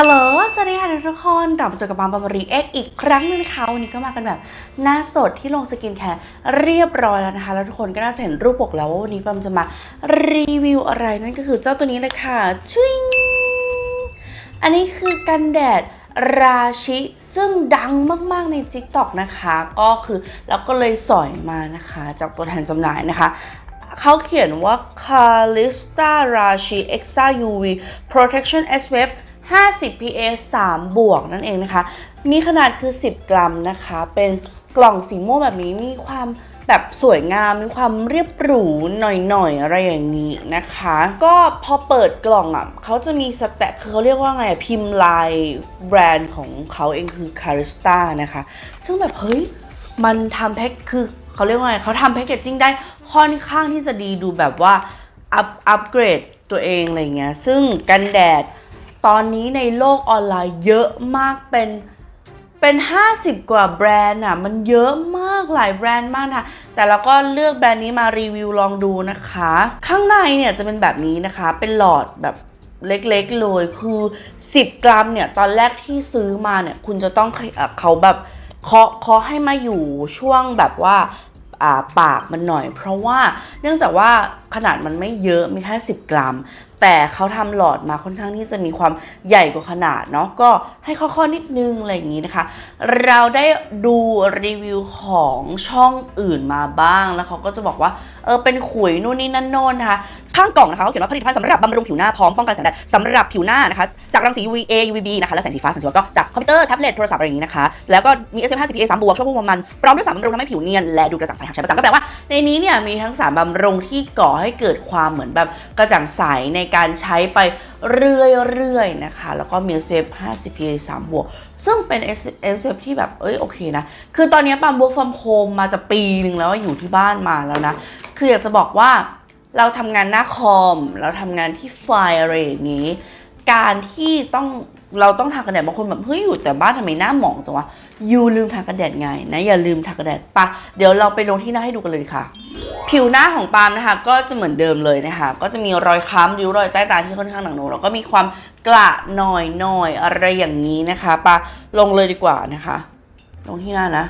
ฮัลโหล สวัสดีค่ะทุกคนกลับมาเจอกับปามปามรีเอ็กอีกครั้งหนึงนะคะวันนี้ก็มากันแบบหน้าสดที่ลงสกินแคร์เรียบร้อยแล้วนะคะ แล้วทุกคนก็น่าจะเห็นรูปปกแล้วว่าวันนี้ปามจะมารีวิวอะไรนั่นก็คือเจ้าตัวนี้เลยค่ะชิงอันนี้คือกันแดดราชิซึ่งดังมาก ๆ ใน TikTok นะคะ ก็คือแล้วก็เลยสอยมานะคะ จากตัวแทนจำหน่ายนะคะเขาเขียนว่า Calista Rashi Extra UV Protection SPF 50 PA 3 บวกนั่นเองนะคะ มีขนาดคือ 10 กรัมนะคะ เป็นกล่องสีม่วงแบบนี้มีความแบบสวยงามมีความเรียบหรูหน่อยๆ อะไรอย่างนี้นะคะ ก็พอเปิดกล่องอะเขาจะมีสแตทคือเขาเรียกว่าไงอะพิมพ์ลายแบรนด์ของเขาเองคือ Calista นะคะ ซึ่งแบบเฮ้ย มันทำแพ็คคือเขาเรียกว่าไงเขาทำแพ็กเกจจิ้งได้ค่อนข้างที่จะดีดูแบบว่าอัพอัปเกรดตัวเองอะไรเงี้ยซึ่งกันแดด ตอนนี้ในโลกออนไลน์เยอะมากเป็นเป็น 50 กว่าแบรนด์อะ มันเยอะมากหลายแบรนด์มากนะแต่เราก็เลือกแบรนด์นี้มารีวิวลองดูนะคะ ข้างในเนี่ยจะเป็นแบบนี้นะคะ เป็นหลอดแบบเล็กๆเลยคือ 10 กรัมเนี่ย ตอนแรกที่ซื้อมาเนี่ย คุณจะต้องเขาแบบเคาะเคาะให้มาอยู่ช่วงแบบว่าอ่าปากมันหน่อย เพราะว่าเนื่องจากว่าขนาดมันไม่เยอะมีแค่ 10 กรัม แต่เขาทำหลอดมาค่อนข้างที่จะมีความใหญ่กว่าขนาดเนาะก็ให้ข้อๆนิดนึงอะไรอย่างนี้นะคะ เราได้ดูรีวิวของช่องอื่นมาบ้างแล้วเขาก็จะบอกว่า เออเป็นขุยนู่นนี่นั่นโน่นนะคะข้างกล่องนะคะเขาเขียนว่าผลิตภัณฑ์สำหรับบำรุงผิวหน้าพร้อมป้องกันแสงแดดสำหรับผิวหน้านะคะจากรังสี UVA UVB นะคะและแสงสีฟ้าแสงสีฟ้าก็จากคอมพิวเตอร์แท็บเล็ตโทรศัพท์อะไรอย่างนี้นะคะแล้วก็มี SPF 50 PA 3บวกช่วยพวกมันพร้อมด้วยสารบำรุงทำให้ผิวเนียนและดูกระจ่างใสหากใช้ประจำก็แปลว่าในนี้เนี่ยมีทั้งสารบำรุงที่ก่อให้เกิดความเหมือนแบบกระจ่างใสในการใช้ไปเรื่อยๆนะคะ แล้วก็มี SPF 50 PA 3บวก ซึ่งเป็น SPF ที่แบบ เอ้ย โอเคนะ คือตอนนี้ปาม work from home มาจะปีหนึ่งแล้วอยู่ที่บ้านมาแล้วนะ คืออยากจะบอกว่าเราทำงานหน้าคอม เราทำงานที่ไฟล์อะไรอย่างนี้ การที่ต้องเราต้องทากันแดดบางคนแบบเฮ้ยอยู่แต่บ้านทำไมหน้าหมองจังวะยูลืมทากันแดดไงนะอย่าลืมทากันแดดปะเดี๋ยวเราไปลงที่หน้าให้ดูกันเลยค่ะ ผิวหน้าของปาล์มนะคะ ก็จะเหมือนเดิมเลยนะคะ ก็จะมีรอยค้ำริ้วรอยใต้ตาที่ค่อนข้างหนักหนาแล้วก็มีความกระหน่อยหน่อยอะไรอย่างนี้นะคะปาลงเลยดีกว่านะคะ ลงที่หน้านะ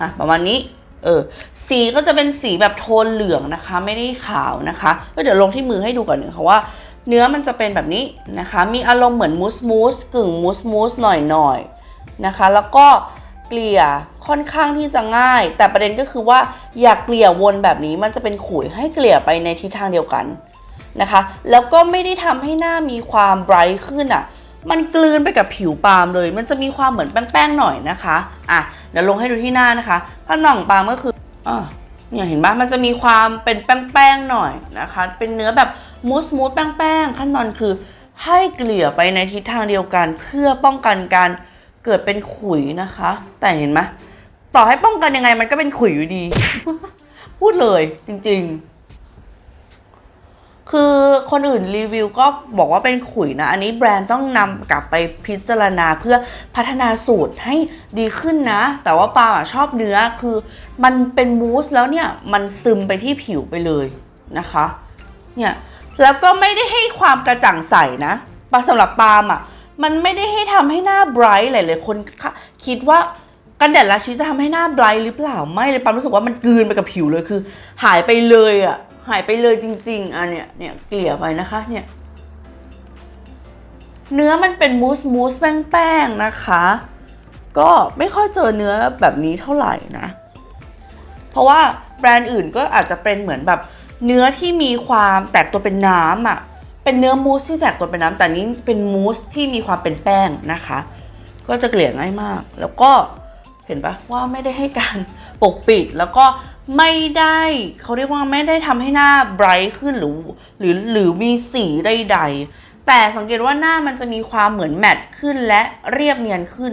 อะประมาณนี้เออสีก็จะเป็นสีแบบโทนเหลืองนะคะ ไม่ได้ขาวนะคะก็เดี๋ยวลงที่มือให้ดูก่อนหนะคะว่าเนื้อมันจะเป็นแบบนี้นะคะ มีอารมณ์เหมือนมูสมูสกึ่งมูสมูสหน่อยหน่อยนะคะ แล้วก็เกลี่ย ค่อนข้างที่จะง่าย แต่ประเด็นก็คือว่าอยากเกลี่ยวนแบบนี้มันจะเป็นขุยให้เกลี่ยไปในทิศทางเดียวกันนะคะ แล้วก็ไม่ได้ทำให้หน้ามีความไบรท์ขึ้นอะมันกลืนไปกับผิวปาล์มเลย มันจะมีความเหมือนแป้งๆหน่อยนะคะ อะ เดี๋ยวลงให้ดูที่หน้านะคะขั้นตอนของปาล์มก็คืออะเนี่ยเห็นปะมันจะมีความเป็นแป้งๆหน่อยนะคะ เป็นเนื้อแบบมูสมูสแป้งๆ ขั้นตอนคือให้เกลี่ยไปในทิศทางเดียวกัน เพื่อป้องกันการเกิดเป็นขุยนะคะ แต่เห็นไหม ต่อให้ป้องกันยังไงมันก็เป็นขุยอยู่ดี พูดเลยจริง ๆ คือคนอื่นรีวิวก็บอกว่าเป็นขุยนะ อันนี้แบรนด์ต้องนำกลับไปพิจารณาเพื่อพัฒนาสูตรให้ดีขึ้นนะ แต่ว่าปาชอบเนื้อคือมันเป็นมูสแล้วเนี่ย มันซึมไปที่ผิวไปเลยนะคะ เนี่ยแล้วก็ไม่ได้ให้ความกระจ่างใสนะปาสำหรับปาล์มอะ มันไม่ได้ให้ทำให้หน้าไบรท์หลายๆคนคิดว่า กันแดดราชิจะทำให้หน้าไบรท์หรือเปล่าไม่เลยปาล์มรู้สึกว่ามันกลืนไปกับผิวเลยคือ หายไปเลยอะ หายไปเลยจริง ๆอะเนี่ยเนี่ยเกลี่ยไปนะคะ เนี่ย เนื้อมันเป็นมูสมูสแป้งๆนะคะ ก็ไม่ค่อยเจอเนื้อแบบนี้เท่าไหร่นะ เพราะว่าแบรนด์อื่นก็อาจจะเป็นเหมือนแบบเนื้อที่มีความแตกตัวเป็นน้ำอะเป็นเนื้อมูสที่แตกตัวเป็นน้ำแต่นี้เป็นมูสที่มีความเป็นแป้งนะคะ ก็จะเกลี่ยง่ายมาก แล้วก็ เห็นปะว่าไม่ได้ให้การปกปิดแล้วก็ไม่ได้เขาเรียกว่าไม่ได้ทำให้หน้าไบรท์ขึ้นหรือหรือหรือมีสีใดๆ แต่สังเกตว่าหน้ามันจะมีความเหมือนแมตต์ขึ้นและเรียบเนียนขึ้น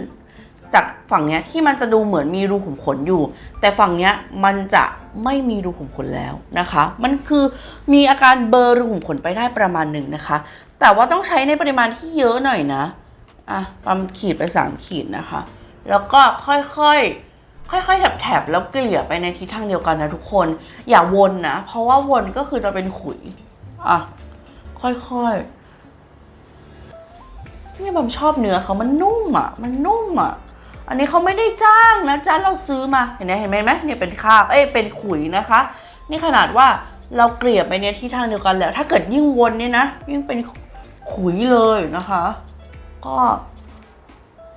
จากฝั่งเนี้ยที่มันจะดูเหมือนมีรูขุมขนอยู่ แต่ฝั่งเนี้ยมันจะไม่มีรูขุมขนแล้วนะคะ มันคือมีอาการเบลอรูขุมขนไปได้ประมาณหนึ่งนะคะ แต่ว่าต้องใช้ในปริมาณที่เยอะหน่อยนะอะปั๊มขีดไปสามขีดนะคะ แล้วก็ค่อยๆค่อยๆแถบๆแล้วเกลี่ยไปในทิศทางเดียวกันนะทุกคน อย่าวนนะ เพราะว่าวนก็คือจะเป็นขุย อะ ค่อยๆเนี่ยบอมชอบเนื้อเขามันนุ่มอะ มันนุ่มอะ อันนี้เขาไม่ได้จ้างนะจ้าเราซื้อมา เห็นไหมเห็นไหมไหมเนี่ยเป็นคราบเอ้ย เป็นขุยนะคะ นี่ขนาดว่าเราเกลี่ยไปเนี่ยที่ทางเดียวกันแล้ว ถ้าเกิดยิ่งวนเนี่ยนะ ยิ่งเป็นขุยเลยนะคะ ก็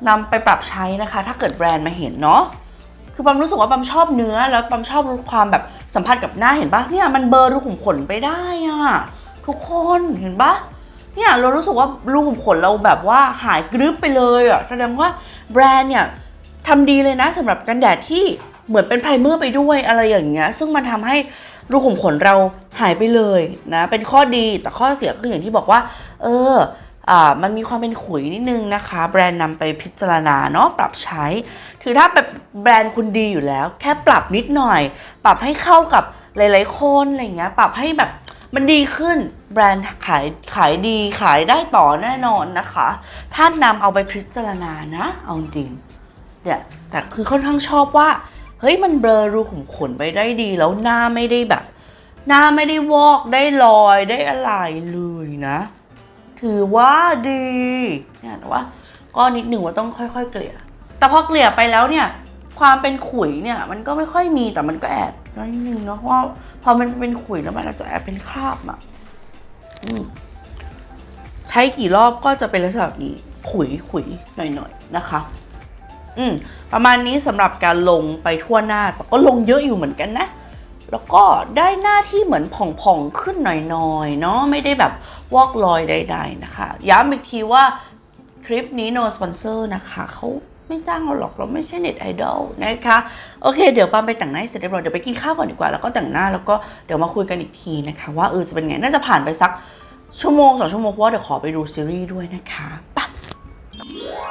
นำไปปรับใช้นะคะ ถ้าเกิดแบรนด์มาเห็นเนาะคือบัมรู้สึกว่าบัมชอบเนื้อ แล้วบัมชอบความแบบสัมผัสกับหน้าเห็นปะเนี่ยมันเบลอรูขุมขนไปได้อะทุกคนเห็นปะเนี่ยเรารู้สึกว่ารูขุมขนเราแบบว่าหายกรึบไปเลยอะแสดงว่าแบรนด์เนี่ยทำดีเลยนะสำหรับกันแดดที่เหมือนเป็นไพรเมอร์ไปด้วยอะไรอย่างเงี้ยซึ่งมันทำให้รูขุมขนเราหายไปเลยนะเป็นข้อดีแต่ข้อเสียคืออย่างที่บอกว่า เออ มันมีความเป็นขุยนิดนึงนะคะ แบรนด์นำไปพิจารณาเนาะปรับใช้ คือถ้าแบบแบรนด์คุณดีอยู่แล้ว แค่ปรับนิดหน่อย ปรับให้เข้ากับหลายๆคนอะไรเงี้ยปรับให้แบบมันดีขึ้นแบรนด์ขายขายดีขายได้ต่อแน่นอนนะคะ ถ้านำเอาไปพิจารณานะ เอาจริงเนี่ยแต่คือค่อนข้างชอบว่า เฮ้ยมันเบลอรูขุมขนไปได้ดีแล้วหน้าไม่ได้แบบ หน้าไม่ได้วอกได้รอยได้อะไรเลยนะ ถือว่าดีเนี่ยแต่ว่าก็นิดหนึ่งว่าต้องค่อย ๆ เกลี่ย แต่พอเกลี่ยไปแล้วเนี่ย ความเป็นขุยเนี่ยมันก็ไม่ค่อยมีแต่มันก็แอบน้อยนิดนึงเนาะเพราะพอมันเป็นขุยแล้วมันอาจจะแอบเป็นคราบอะอืมใช้กี่รอบก็จะเป็นลักษณะนี้ขุยขุยหน่อยๆนะคะ อืมประมาณนี้สำหรับการลงไปทั่วหน้าแต่ก็ลงเยอะอยู่เหมือนกันนะ แล้วก็ได้หน้าที่เหมือนผ่องๆขึ้นหน่อยๆเนาะไม่ได้แบบวอกรอยใดๆนะคะ ย้ำอีกทีว่าคลิปนี้ no sponsor นะคะเขาไม่จ้างเราหรอกเราไม่ใช่เน็ตไอดอลนะคะ โอเค เดี๋ยวปามไปแต่งหน้าเสร็จเรียบร้อยเดี๋ยวไปกินข้าวก่อนดีกว่าแล้วก็แต่งหน้าแล้วก็เดี๋ยวมาคุยกันอีกทีนะคะ ว่าเออจะเป็นไงน่าจะผ่านไปสักชั่วโมงสองชั่วโมงเพราะว่าเดี๋ยวขอไปดูซีรีส์ด้วยนะคะไป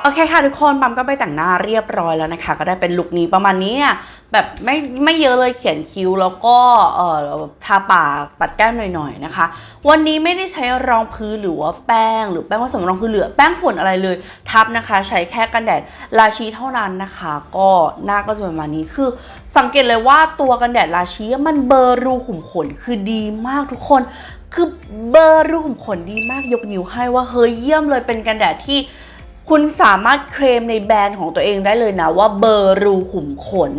โอเคค่ะทุกคนปั๊มก็ไปแต่งหน้าเรียบร้อยแล้วนะคะ ก็ได้เป็นลุคนี้ประมาณนี้เนี่ย แบบไม่ไม่เยอะเลยเขียนคิ้วแล้วก็เออทาปากปัดแก้มหน่อยๆนะคะ วันนี้ไม่ได้ใช้รองพื้นหรือว่าแป้ง หรือแป้งผสมรองพื้นเหลือแป้งฝุ่นอะไรเลย ทับนะคะ ใช้แค่กันแดดราชีเท่านั้นนะคะ ก็หน้าก็จะประมาณนี้คือ สังเกตเลยว่าตัวกันแดดราชีมันเบอร์รูขุมขนคือดีมากทุกคน คือเบอร์รูขุมขนดีมากยกนิ้วให้ว่าเฮ้ยเยี่ยมเลยเป็นกันแดดที่คุณสามารถเคลมในแบรนด์ของตัวเองได้เลยนะว่าเบอร์รูขุมขน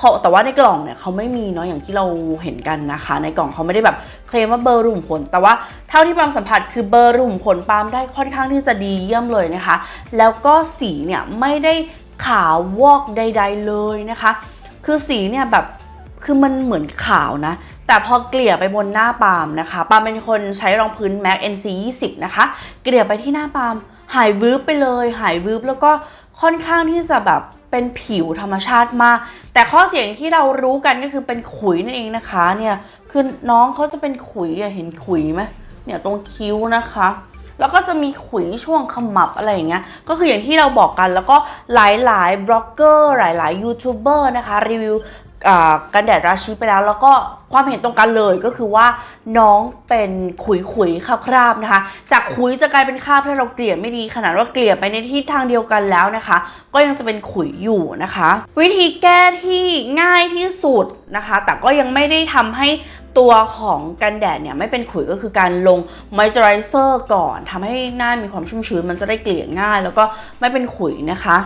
เพราะแต่ว่าในกล่องเนี่ยเขาไม่มีเนาะอย่างที่เราเห็นกันนะคะ ในกล่องเขาไม่ได้แบบเคลมว่าเบอร์รูขุมขนแต่ว่าเท่าที่ปาล์มสัมผัสคือเบอร์รูขุมขนปาล์มได้ค่อนข้างที่จะดีเยี่ยมเลยนะคะ แล้วก็สีเนี่ยไม่ได้ขาววอกใด ๆเลยนะคะ คือสีเนี่ยแบบคือมันเหมือนขาวนะ แต่พอเกลี่ยไปบนหน้าปาล์มนะคะปาล์มเป็นคนใช้รองพื้น MAC NC 20นะคะ เกลี่ยไปที่หน้าปาล์มหายวืบไปเลย หายวืบแล้วก็ค่อนข้างที่จะแบบ เป็นผิวธรรมชาติมาก แต่ข้อเสียงที่เรารู้กันก็คือเป็นขุยนั่นเองนะคะเนี่ยคือน้องเขาจะเป็นขุยอะเห็นขุยไหมเนี่ยตรงคิ้วนะคะแล้วก็จะมีขุยช่วงขมับอะไรอย่างเงี้ย ก็คืออย่างที่เราบอกกันแล้วก็หลายๆบล็อกเกอร์หลายๆยูทูบเบอร์นะคะรีวิว กันแดดราชิไปแล้ว แล้วก็ความเห็นตรงกันเลยก็คือว่าน้องเป็นขุยขุยคราบๆนะคะ จากขุยจะกลายเป็นคราบถ้าเราเกลี่ยไม่ดีขนาดว่าเกลี่ยไปในทิศทางเดียวกันแล้วนะคะ ก็ยังจะเป็นขุยอยู่นะคะ วิธีแก้ที่ง่ายที่สุดนะคะ แต่ก็ยังไม่ได้ทำให้ตัวของกันแดดเนี่ยไม่เป็นขุยก็คือการลงมอยเจอไรเซอร์ก่อนทำให้หน้ามีความชุ่มชื้นมันจะได้เกลี่ยง่าย แล้วก็ไม่เป็นขุยนะคะ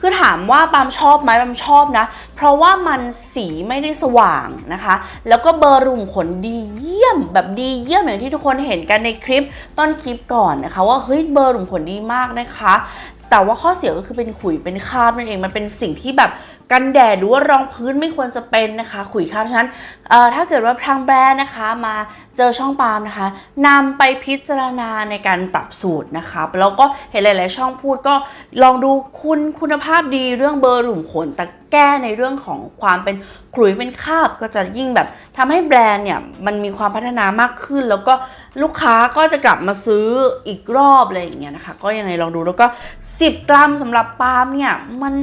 คือถามว่าปามชอบไหมปามชอบนะ เพราะว่ามันสีไม่ได้สว่างนะคะ แล้วก็เบอร์รูขุมขนดีเยี่ยมแบบดีเยี่ยมอย่างที่ทุกคนเห็นกันในคลิปต้นคลิปก่อนนะคะ ว่าเฮ้ยเบอร์รูขุมขนดีมากนะคะ แต่ว่าข้อเสียก็คือเป็นขุยเป็นคราบนั่นเองมันเป็นสิ่งที่แบบกันแดดหรือว่ารองพื้นไม่ควรจะเป็นนะคะขุยคราบฉะนั้นถ้าเกิดว่าทางแบรนด์นะคะมาเจอช่องปาล์มนะคะนำไปพิจารณาในการปรับสูตรนะคะแล้วก็เห็นหลาย ๆ ช่องพูดก็ลองดูคุณคุณภาพดีเรื่องเบอร์หลุมขนแต่แก้ในเรื่องของความเป็นขลุยเป็นคาบก็จะยิ่งแบบทำให้แบรนด์เนี่ยมันมีความพัฒนามากขึ้น แล้วก็ลูกค้าก็จะกลับมาซื้ออีกรอบอะไรอย่างเงี้ยนะคะ ก็ยังไงลองดูแล้วก็ 10 กรัมสำหรับปาล์มเนี่ยมัน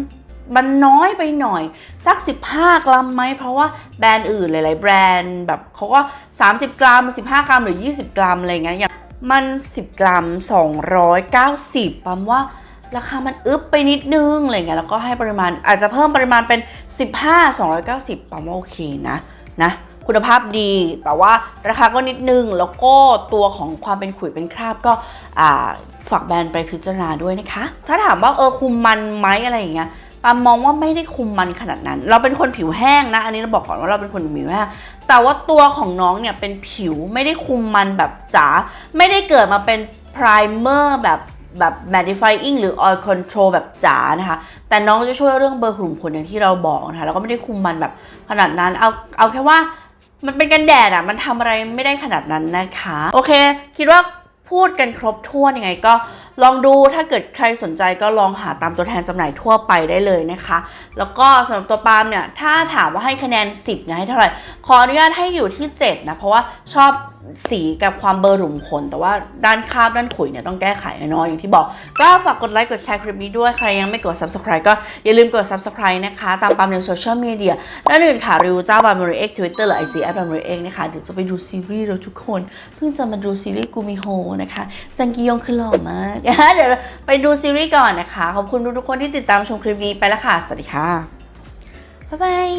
มันน้อยไปหน่อย สัก 15 กรัมไหม เพราะว่าแบรนด์อื่นหลาย ๆ แบรนด์แบบเขาก็ 30 กรัม 15 กรัมหรือ 20 กรัมอะไรเงี้ยอย่างมัน 10 กรัม 290ปั๊มว่า ราคามันอึบไปนิดนึงอะไรเงี้ยแล้วก็ให้ปริมาณอาจจะเพิ่มปริมาณเป็น 15 290ปั๊มว่าโอเคนะนะคุณภาพดีแต่ว่าราคาก็นิดนึง แล้วก็ตัวของความเป็นขุยเป็นคราบก็ฝากแบรนด์ไปพิจารณาด้วยนะคะ ถ้าถามว่าเออคุมมันไหมอะไรอย่างเงี้ยปามมองว่าไม่ได้คุมมันขนาดนั้น เราเป็นคนผิวแห้งนะ อันนี้เราบอกก่อนว่าเราเป็นคนผิวแห้งแต่ว่าตัวของน้องเนี่ยเป็นผิวไม่ได้คุมมันแบบจ๋าไม่ได้เกิดมาเป็นไพรเมอร์แบบ แบบ mattifying หรือ oil control แบบจ๋านะคะ แต่น้องจะช่วยเรื่องเบอร์กลุ่มขนอย่างที่เราบอกนะคะแล้วก็ไม่ได้คุมมันแบบขนาดนั้น เอาเอาแค่ว่ามันเป็นกันแดดอะมันทำอะไรไม่ได้ขนาดนั้นนะคะ โอเค คิดว่าพูดกันครบถ้วนยังไงก็ลองดูถ้าเกิดใครสนใจก็ลองหาตามตัวแทนจำหน่ายทั่วไปได้เลยนะคะ แล้วก็สำหรับตัวปาล์มเนี่ย ถ้าถามว่าให้คะแนน 10เนี่ยให้เท่าไหร่ ขออนุญาตให้อยู่ที่ 7 นะ เพราะว่าชอบ สีกับความเบอร์หลุมขน แต่ว่าด้านคาบด้านขุยเนี่ยต้องแก้ไขนะเนาะอย่างที่บอก ก็ฝากกดไลค์กดแชร์คลิปนี้ด้วย ใครยังไม่กด subscribe ก็อย่าลืมกด subscribe นะคะ ตามปามในโซเชียลมีเดียด้านอื่นค่ะรีวิวเจ้าบาร์มรีเอ็กทวิตเตอร์หรือ IG แอปบาร์มรีเอ็กนะคะ เดี๋ยวจะไปดูซีรีส์แล้วทุกคน เพิ่งจะมาดูซีรีส์กูมิโฮนะคะ จังกียงคือหล่อมากเดี๋ยวไปดูซีรีส์ก่อนนะคะขอบคุณทุกๆคนที่ติดตามชมคลิปนี้ไปแล้วค่ะสวัสดีค่ะบ๊ายบาย